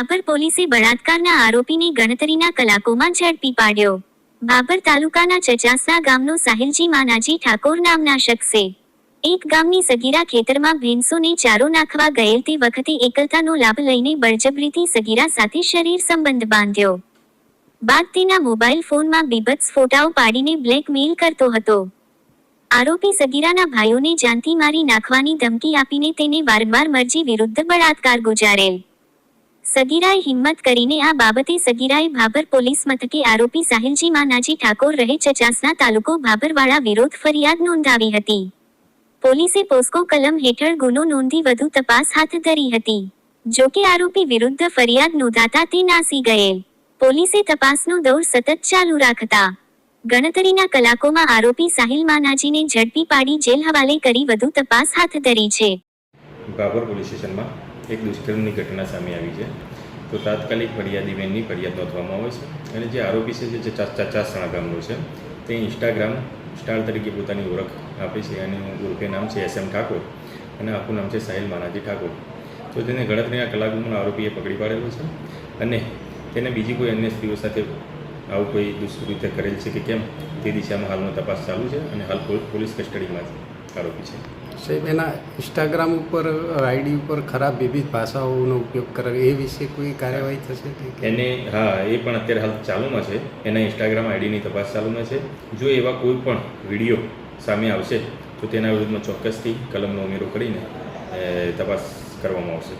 ભાભર પોલીસે બળાત્કારના આરોપીને ગણતરીના કલાકોમાં ઝડપી પાડ્યો. બાબર તાલુકાના ચચાસના ગામનો સાહિલજી માનાજી ઠાકોર નામના શખ્સે. એક ગામની સગીરા ખેતરમાં ભેંસોને ચારો નાખવા ગયેલ તે વખતે એકલતાનો લાભ લઈને બળજબરીથી સગીરા સાથે શરીર સંબંધ બાંધ્યો. બાદ તેના મોબાઈલ ફોનમાં બીભત્સ ફોટાઓ પાડીને બ્લેકમેલ કરતો હતો. આરોપી સગીરાના ભાઈઓને જાનથી મારી નાખવાની ધમકી આપીને તેને વારંવાર મરજી વિરુદ્ધ બળાત્કાર ગુજારેલ. સગીરાએ હિંમત કરીને આ બાબતે સગીરાએ ભાભર પોલીસ મથકે આરોપી સાહિલજી માનાજી ઠાકોર રહે ચચાસના તાલુકો ભાભરવાળા વિરોધ ફરિયાદ નોંધાવી હતી. પોલીસે પોસ્કો કલમ હેઠળ ગુનો નોંધી વધુ તપાસ હાથ ધરી હતી. જો કે આરોપી વિરુદ્ધ ફરિયાદ નોંધાતા તે નાસી ગયેલ. પોલીસે તપાસનો દૌર સતત ચાલુ રાખતા ગણતરીના કલાકોમાં આરોપી સાહિલ માનાજીને ઝડપી પાડી જેલ હવાલે કરી વધુ તપાસ હાથ ધરી છે. એક દુષ્કર્મની ઘટના સામે આવી છે. તો તાત્કાલિક ફરિયાદી બેનની ફરિયાદ નોંધવામાં આવે છે. અને જે આરોપી છે, જે ચાચાસણા ગામનો છે, તે ઇન્સ્ટાગ્રામ સ્ટાર તરીકે પોતાની ઓળખ આપે છે અને ઓળખે નામ છે એસ એમ ઠાકોર અને આખું નામ છે સાહિલ માનાજી ઠાકોર. તો તેને ગણતરીના કલાકોમાં આરોપીએ પકડી પાડેલો છે અને તેને બીજી કોઈ અન્ય સ્ત્રીઓ સાથે આવું કોઈ દુષ્કૃત્ય કરેલ છે કે કેમ, તે દિશામાં હાલમાં તપાસ ચાલુ છે અને હાલ પોલ- પોલીસ કસ્ટડીમાં આરોપી છે. સાહેબ, એના ઇન્સ્ટાગ્રામ ઉપર આઈડી ઉપર ખરાબ વિવિધ ભાષાઓનો ઉપયોગ કરે, એ વિશે કોઈ કાર્યવાહી થશે? એને, હા, એ પણ અત્યારે હાલ ચાલુમાં છે. એના ઇન્સ્ટાગ્રામ આઈડીની તપાસ ચાલુમાં છે. જો એવા કોઈ પણ વીડિયો સામે આવશે, તો તેના વિરુદ્ધમાં ચોક્કસથી કલમનો ઉમેરો કરીને તપાસ કરવામાં આવશે.